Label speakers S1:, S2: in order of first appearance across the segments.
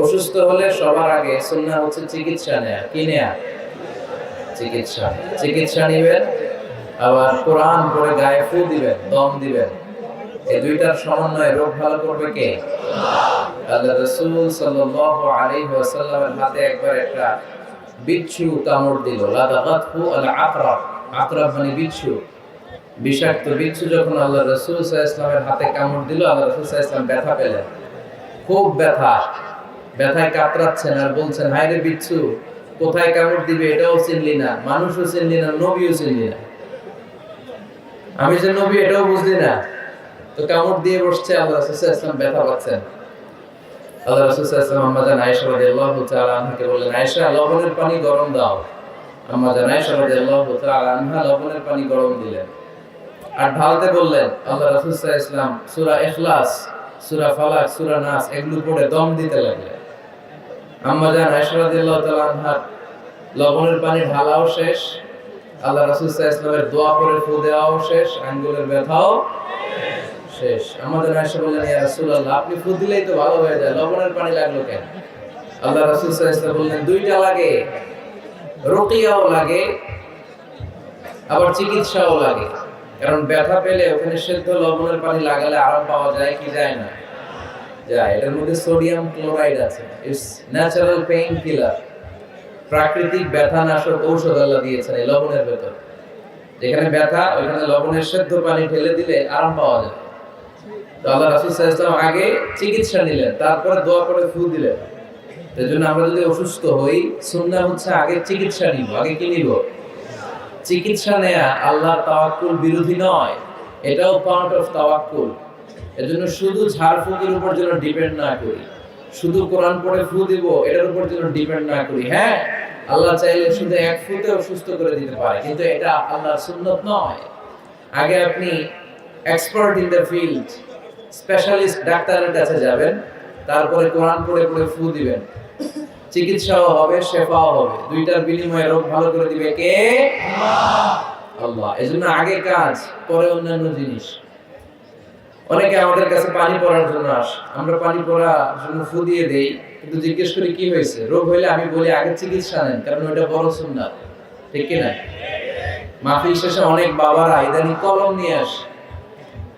S1: অসুস্থ হলে সবার আগে সুন্নাহ হচ্ছে চিকিৎসা নেয়া। কি নেয়া? চিকিৎসা। চিকিৎসা নিবেন, আবার কোরআন পড়ে গায়ে ফু দিবেন, দম দিবেন। এই দুইটার সমন্বয়ে রোগ ভালো করবে কে? আল্লাহ রসুল সাল্লাল্লাহু আলাইহি ওয়াসাল্লামের হাতে একবার একটা বিচ্ছু কামড় দিল। আল আকরাব আকরাব মানে বিচ্ছু। বিষাক্ত বিচ্ছু যখন আল্লাহ রসুল ইসলামের হাতে কামড় দিল, আল্লাহ রসুল ইসলাম ব্যথা পেলেন। খুব ব্যথা। ব্যথায় কাতরাচ্ছেন আর বলছেন হায় রে বিচ্ছু, কোথায় কামড় দিবে এটাও চিনলি না, মানুষও চিনলি না, নবীও চিনলি না। আমি যে নবী এটাও বুঝলি না। তো কামড় দিয়ে বসছে আল্লাহ রসুল ইসলাম ব্যথা পাচ্ছেন। আল্লাহ রসুল ইসলাম আম্মা জান আয়েশা রাদিয়াল্লাহু তাআলা আনহাকে বললেন, আয়েশা, লবণের পানি গরম দাও। আম্মা জান আয়েশা রাদিয়াল্লাহু তাআলা আনহা লবণের পানি গরম দিলেন। আর ঢালতে বললেন, আল্লাহ রাসূল ওয়াসাল্লাম, সূরা ইখলাস, সূরা ফালাক, সূরা নাস, এগুলো পড়ে দম দিতে লাগলেন। আম্মা জান আয়েশা রাদিয়াল্লাহু তাআলা আনহা লবণের পানি ঢালাও শেষ। আল্লাহ রাসূল সাল্লাল্লাহু আলাইহি ওয়াসাল্লামের দোয়া করে ফু দেওয়াও শেষ, আঙ্গুলের ব্যথাও শেষ। আমাদের আয়েশা বললেন, ইয়া রাসূলুল্লাহ, আপনি ফু দিলেই তো ভালো হয়ে যায়, লবণের পানি লাগল কেন? আল্লাহ রাসূল সাল্লাল্লাহু বললেন, দুইটা লাগে, রুকিয়াও লাগে, আবার চিকিৎসাও লাগে। কারণ ব্যথা পেলে ওখানে সেদ্ধ লবণের পানি লাগালে আরাম পাওয়া যায় কি যায় না? যায় এটার মধ্যে সোডিয়াম ক্লোরাইড আছে। ইটস ন্যাচারাল পেইন কিলার প্রাকৃতিক ঔষধ আল্লাহ দিয়েছেন এই লবণের ভেতর। যেখানে ব্যথা, ওইখানে লবণের সেদ্ধ পানি ঢেলে দিলে আরাম পাওয়া যায়। তো আল্লাহ রাসূল আগে চিকিৎসা নিলেন, তারপরে দোয়া করে ফু দিলেন। এই জন্য আমরা যদি অসুস্থ হই, সুন্নাহ হচ্ছে আগে চিকিৎসা নিব, আগে কি নিব? চিকিৎসা নেয়া আল্লাহর তাওয়াক্কুল বিরোধী নয়। এটাও পার্ট অফ তাওয়াক্কুল। এজন্য শুধু ঝাড়ফুঁকের উপর যেন ডিপেন্ড না করি। শুধু কোরআন পড়ে ফু দিব, এটার উপর যেন ডিপেন্ড না করি। হ্যাঁ আল্লাহ চাইলে শুধু এক ফুতেও সুস্থ করে দিতে পারে, কিন্তু এটা আল্লাহর সুন্নত নয়। আগে আপনি expert in the field specialist ডাক্তারের কাছে যাবেন, তারপরে কোরআন পড়ে পড়ে ফু দিবেন। চিকিৎসাও হবে, শেফাও হবে। দুইটার বিনিময়ে রোগ ভালো করে দিবে কে? আল্লাহ। এজন্য আগে কাজ, পরে অন্যান্য জিনিস। অনেকে আমাদের কাছে পানি পড়ার জন্য আসে। আমরা পানি পড়ার জন্য ফু দিয়ে দেই কিন্তু জিজ্ঞেস করি কি হয়েছে? রোগ হইলে আমি বলি আগে চিকিৎসা নেন কারণ ওইটা বড় সুন্নাত। ঠিক কি না মাহফিল শেষে অনেক বাবারা ইদানিং কলম নিয়ে আসে।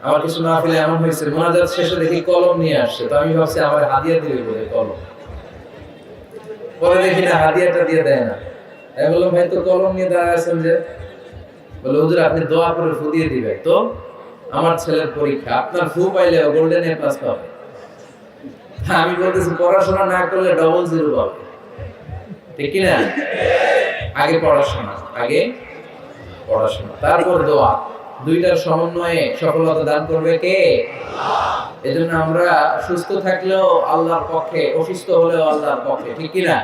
S1: আমার কিছু মাহফিলে এমন হয়েছে মোনাজাত শেষে দেখি কলম নিয়ে আসছে তো আমি ভাবছি আমার হাদিয়া দিবে বলে কলম। পরে দেখি না হাদিয়াটা দিয়ে দেয় না। আমি বললাম ভাই তো কলম নিয়ে দাঁড়ায় আছেন যে? বলে হুজুর আপনি দোয়া করে ফু দিয়ে দিবে তো আমার ছেলের পরীক্ষা, আপনার ফু পাইলে গোল্ডেন এ প্লাস পাবে। আমি বলতেছি, পড়াশোনা না করলে ডবল জিরো পাবে। ঠিক কি না আগে পড়াশোনা আগে পড়াশোনা। তারপর দোয়া। দুইটার সমন্বয়ে সফলতা দান করবে কে? এজন্য আমরা সুস্থ থাকলেও আল্লাহর পক্ষে, অসুস্থ হলেও আল্লাহর পক্ষে, ঠিক কি না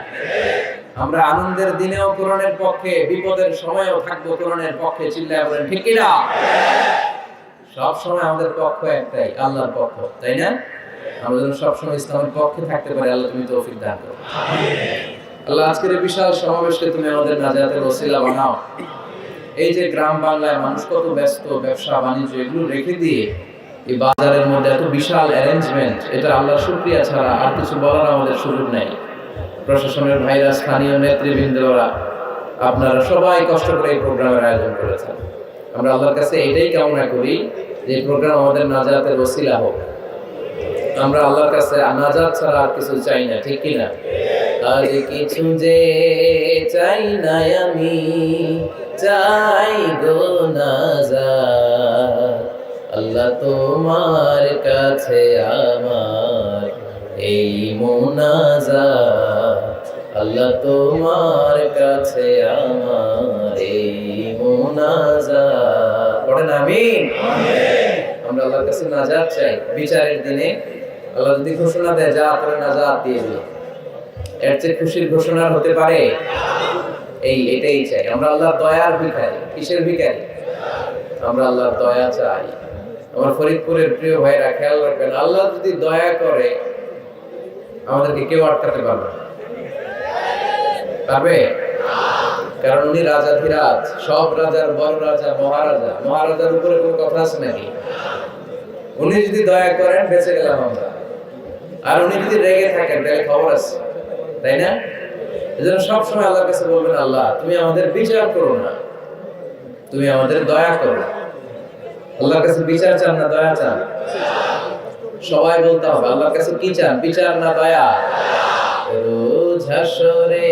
S1: আমরা আনন্দের দিনেও কোরআনের পক্ষে, বিপদের সময়ও থাকব কোরআনের পক্ষে, চিল্লায় বলেন, ঠিক কি না সব সময় আমাদের পক্ষ একটাই, আল্লাহর পক্ষ, তাই না? আমরা যেন সবসময় ইসলামের পক্ষে থাকতে পারি, আল্লাহ তুমি তৌফিক দান করো। আল্লাহ, আজকের বিশাল সমাবেশকে তুমি আমাদের নাজাতের ওসিলা বানাও। এই যে গ্রাম বাংলায় মানুষ কত ব্যস্ত, ব্যবসা, বাণিজ্য, এগুলো রেখে দিয়ে এই বাজারের মধ্যে এত বিশাল অ্যারেঞ্জমেন্ট এটা আল্লাহর শুক্রিয়া ছাড়া আর কিছু বলার আমাদের সুযোগ নেই। প্রশাসনের ভাইরা, স্থানীয় নেতৃবৃন্দরা, আপনারা সবাই কষ্ট করে এই প্রোগ্রামের আয়োজন করেছেন। আমরা আল্লাহর কাছে এটাই কামনা করি যে প্রোগ্রাম আমাদের নাজাতের ওসিলা হোক। আমরা আল্লাহর কাছে নাজাত ছাড়া আর কিছু চাই না, ঠিক কি না আর কিছু যে চাই না আমি, চাই গো আল্লাহ তোমার কাছে আমার এই মোনাজাত। আল্লাহ তোমার কাছে আমার এই পড়েন আমিন। আমরা আল্লাহর কাছে নাজাত চাই। বিচারের দিনে আল্লাহ যদি ঘোষণা দেয়, যা করে নাজাত দিয়ে দিল এর চেয়ে খুশির ঘোষণা হতে পারে? এই, এটাই চাই। আমরা আল্লাহর দয়ার ভিখারি। কিসের ভিখারি? আমরা আল্লাহর দয়া চাই। আমার ফরিদপুরের প্রিয় ভাইরা খেয়াল রাখবেন, আল্লাহ যদি দয়া করে, আমাদেরকে কেউ আটকাতে পারবে। পারবে? কারণ উনি রাজাধিরাজ সব রাজার বড় রাজা, মহারাজা। মহারাজার উপরে কোনো কথা আছে নাকি? উনি যদি দয়া করেন, বেঁচে গেলাম আমরা। আর উনি যদি রেগে থাকেন, তাহলে খবর আছে। তাই না? সবসময় আল্লাহর কাছে বলবেন, আল্লাহ, তুমি আমাদের বিচার করো না। তুমি আমাদের দয়া করো আল্লাহর কাছে বিচার চান না দয়া চান? সবাই বলতে হবে, আল্লাহর কাছে কি চান? বিচার না দয়া? রোজ হাসরে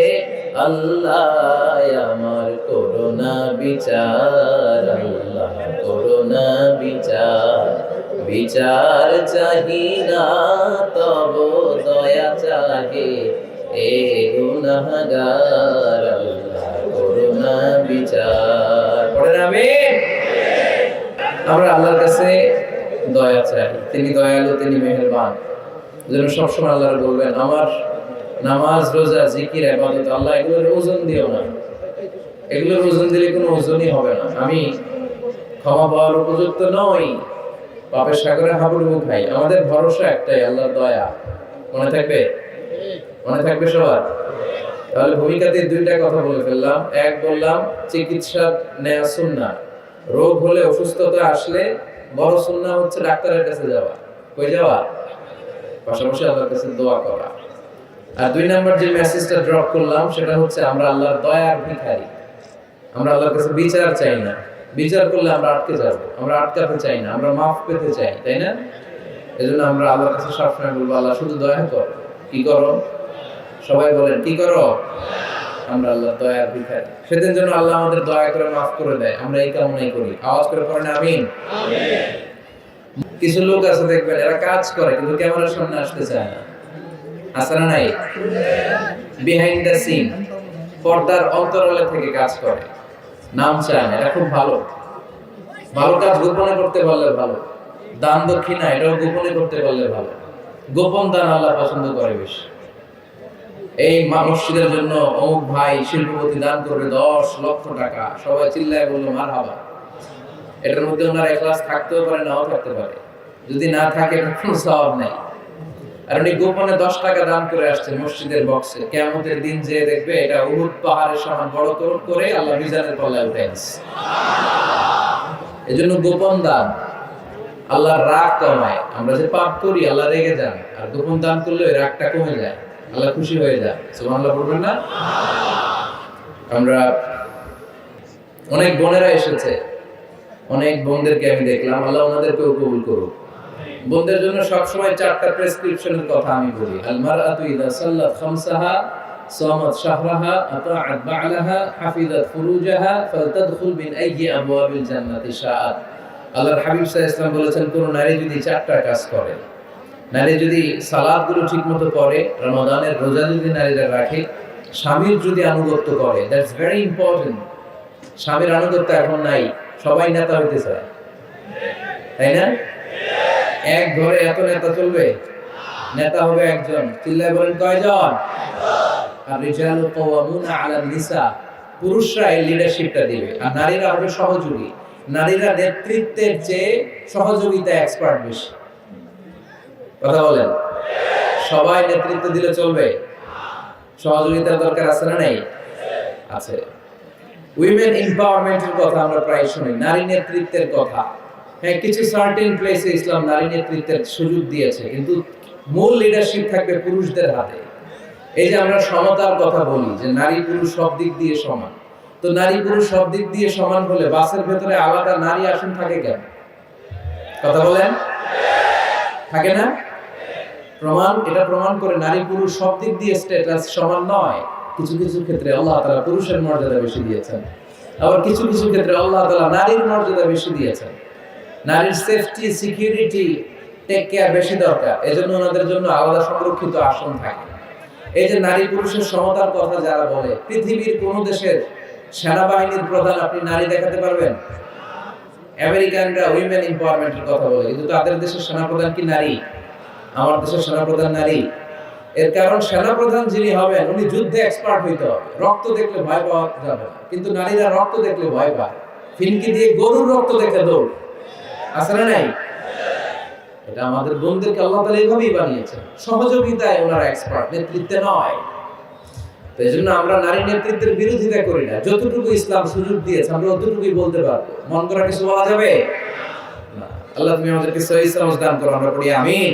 S1: আল্লাহ, আমার করোনা বিচার, আল্লাহ করোনা বিচার। বিচার চাহি না, তব দয়া চাহে। এ গুনাহগার, আল্লাহ করোনা বিচার। পড়েন আমিন আমরা আল্লাহর কাছে দয়া চাই। তিনি দয়ালু, তিনি মেহেরবান। যেন সবসময় আল্লাহ বলবেন, আমার নামাজ, রোজা, জিকির, ইবাদত, আল্লাহ, এগুলোর ওজন দিও না। এগুলোর ওজন দিলে কোনো ওজনই হবে না। আমি ক্ষমা পাওয়ার উপযুক্ত নই। পাপের সাগরে হাবুডুবু খাই। আমাদের ভরসা একটাই, আল্লাহর দয়া। মনে থাকবে? মনে থাকবে সবার? তাহলে ভূমিকাতে দুইটা কথা বলে ফেললাম। এক, বললাম, চিকিৎসা নেয়া সুন্না। রোগ হলে অসুস্থতা আসলে বড় সুন্না হচ্ছে ডাক্তারের কাছে যাওয়া। কই যাওয়া? পাশাপাশি আল্লাহর কাছে দোয়া করা। আর দুই নাম্বার যে মেসেজটা ড্রপ করলাম সেটা হচ্ছে আমরা আল্লাহর দয়ার ভিখারি। আমরা আল্লাহর কাছে বিচার চাই না। বিচার করলে আমরা আটকে যাব। আমরা আটকাতে চাই না। আমরা মাফ পেতে চাই তাই না? এজন্য আমরা আল্লাহর কাছে সবসময় বলব আল্লাহ শুধু দয়া কর। কি করো? সবাই বলেন কি করো? আমরা আল্লাহ দয়ার ভিখারি। সেদিন জন্য আল্লাহ আমাদের দয়া করে মাফ করে দেয়। আমরা এই কামনাই করি। আওয়াজ করে পড়েন আমিন। কিছু লোক আছে দেখবেন এরা কাজ করে কিন্তু ক্যামেরার সামনে আসতে চায় না। আছে নাই? বিহাইন্ড দ্য সিন পর্দার অন্তরালে থেকে কাজ করে। নাম এটা খুব ভালো। ভালো কাজ গোপনে করতে পারলে ভালো। দান দক্ষিণা, এটাও গোপনে করতে পারলে ভালো। গোপন দান আল্লাহ পছন্দ করে বেশি। এই মসজিদের জন্য অমুক ভাই শিল্পপতি দান করবে দশ লক্ষ টাকা। সবাই চিল্লায় বলল মার হাবা এটার মধ্যে ওনার এখলাস থাকতেও পারে, নাও থাকতে পারে। যদি না থাকে কোনো স্বভাব নেই। উনি গোপনে দশ টাকা দান করে আসছেন মসজিদের বক্সে। কেমতের দিন যে দেখবে, এটা উহুদ পাহাড়ের সমান বড় করুন করে আল্লাহ মিজানের উঠে গোপন দান, আল্লাহর রাগ কমায়। আমরা যে পাপ করি, আল্লাহ রেগে যান। আর গোপন দান করলে ওই রাগটা কমে যায়। আল্লাহ খুশি হয়ে যায় সুবহানাল্লাহ বলবেন না? আমরা অনেক বোনেরা এসেছে। অনেক বোনদেরকে আমি দেখলাম, আল্লাহ ওনাদেরকেও কবুল করুক। বোনদের জন্য সবসময় চারটা প্রেসক্রিপশনের কথা আমি বলি আল মারআতু ইযা সাল্লাত খামসাহা صامت شهرها أطاعت بعلها حفظت فروجها فلتدخل من أي أبواب الجنة شاءت আল্লাহর হাবিব সাল্লাল্লাহু ইসলাম বলেছেন কোন নারী যদি চারটা কাজ করে নারী যদি সালাদগুলো ঠিকমতো করে রমাদানের রোজা যদি নারীরা রাখে স্বামীর যদি আনুগত্য করে দ্যাটস ভেরি ইম্পর্টেন্ট স্বামীর আনুগত্য এখন নাই সবাই নেতা হইতে চায় তাই না এক ঘরে এত নেতা চলবে? নেতা হবে একজন। চিল্লায় বলেন, কয়জন? আর রিজালু কাওয়ামুনা আলা নিসা। পুরুষরা এই লিডারশিপটা দিবে, আর নারীরা হবে সহযোগী। নারীরা নেতৃত্বের চেয়ে সহযোগিতা এক্সপার্ট বেশি। কথা বলেন? সবাই নেতৃত্ব দিলে চলবে? সহযোগিতার দরকার আছে না নেই? আছে। উইমেন এম্পাওয়ারমেন্টের কথা আমরা প্রায় শুনি, নারী নেতৃত্বের কথা। হ্যাঁ কিছু সার্টেন প্লেসে ইসলাম নারী নেতৃত্বের সুযোগ দিয়েছে, কিন্তু মূল লিডারশিপ থাকবে পুরুষদের হাতে। এই যে আমরা সমতার কথা বলি, যে নারী পুরুষ সব দিক দিয়ে সমান। তো নারী পুরুষ সব দিক দিয়ে সমান হলে বাসের ভেতরে আলাদা নারী আসন থাকে কেন? কথা বলেন? থাকে না? প্রমাণ, এটা প্রমাণ করে নারী পুরুষ সব দিক দিয়ে স্ট্যাটাস সমান নয়। কিছু কিছু ক্ষেত্রে আল্লাহ তাআলা পুরুষের মর্যাদা বেশি দিয়েছেন। আবার কিছু কিছু ক্ষেত্রে আল্লাহ তাআলা নারীর মর্যাদা বেশি দিয়েছেন। নারীর সেফটি সিকিউরিটি টেক কেয়ার বেশি দরকার। এজন্য ওনাদের জন্য আলাদা সংরক্ষিত আসন থাকে। এই যে নারী পুরুষের সমতার কথা যারা বলে, পৃথিবীর কোন দেশের সেনাবাহিনীর প্রধান আপনি নারী দেখাতে পারবেন? আমেরিকানরা উইমেন এম্পাওয়ারমেন্টের কথা বলে, কিন্তু তাদের দেশের সেনাপ্রধান কি নারী? আমার দেশের সেনাপ্রধান নারী। এর কারণ সেনাপ্রধান যিনি হবেন, উনি যুদ্ধে এক্সপার্ট হইতে হবে। রক্ত দেখলে ভয় পাওয়া যাবে কিন্তু নারীরা রক্ত দেখলে ভয় পায়। ফিনকি দিয়ে গরুর রক্ত দেখে দৌড়। আসলে নাই? এটা আমাদের বোনদেরকে আল্লাহ তালা এইভাবেই বানিয়েছেন। সহযোগিতায় ওনারা এক্সপার্ট নেতৃত্বে নয়। তো এই জন্য আমরা নারী নেতৃত্বের বিরোধিতা করি না। যতটুকু ইসলাম সুযোগ দিয়েছে, আমরা অতটুকুই বলতে পারব। মন করা কিছু বলা যাবে? আল্লাহ তুমি আমাদেরকে সহি দান করো, আমরা পড়ি আমিন।